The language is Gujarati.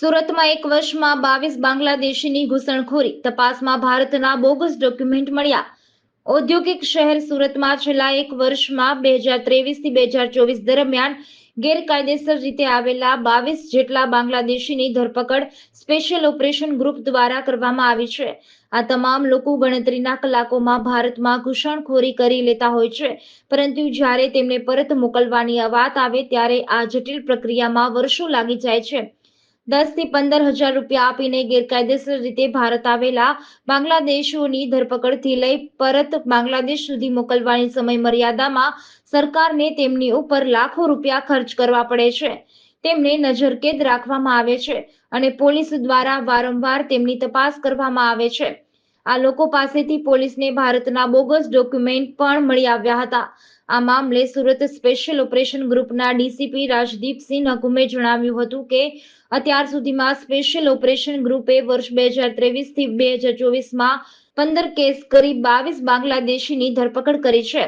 સુરતમાં એક વર્ષમાં બાવીસ બાંગ્લાદેશીની ઘૂસણખોરી. તપાસમાં ભારતના બોગસ ડોક્યુમેન્ટ મળ્યા. ઔદ્યોગિક શહેર સુરતમાં છેલ્લા એક વર્ષમાં બે હજાર ત્રેવીસથી બે હજાર ચોવીસ દરમિયાન ગેરકાયદેસર રીતે આવેલા બાવીસ જેટલા બાંગ્લાદેશીની ધરપકડ સ્પેશિયલ ઓપરેશન ગ્રુપ દ્વારા કરવામાં આવી છે. આ તમામ લોકો ગણતરીના કલાકોમાં ભારતમાં ઘૂસણખોરી કરી લેતા હોય છે. પરંતુ જ્યારે તેમને પરત મોકલવાની વાત આવે ત્યારે આ જટિલ પ્રક્રિયામાં વર્ષો લાગી જાય છે. દસથી પંદર હજાર રૂપિયા આપીને ગેરકાયદેસર રીતે ભારત આવેલા બાંગ્લાદેશીઓની ધરપકડથી લઈ પરત બાંગ્લાદેશ સુધી મોકલવાની સમય મર્યાદામાં સરકારને તેમની ઉપર લાખો રૂપિયા ખર્ચ કરવા પડે છે. તેમને નજરકેદ રાખવામાં આવે છે અને પોલીસ દ્વારા વારંવાર તેમની તપાસ કરવામાં આવે છે. આ લોકો પાસેથી પોલીસને ભારતના બોગસ ડોક્યુમેન્ટ પણ મળી આવ્યા હતા. આ મામલે સુરત સ્પેશિયલ ઓપરેશન ગ્રુપના ડીસીપી રાજદીપસિંહ નકુમે જણાવ્યું હતું કે, અત્યાર સુધીમાં સ્પેશિયલ ઓપરેશન ગ્રુપે વર્ષ બે હજાર ત્રેવીસથી બે હજાર ચોવીસમાં પંદર કેસ કરી બાવીસ બાંગ્લાદેશીની ધરપકડ કરી છે.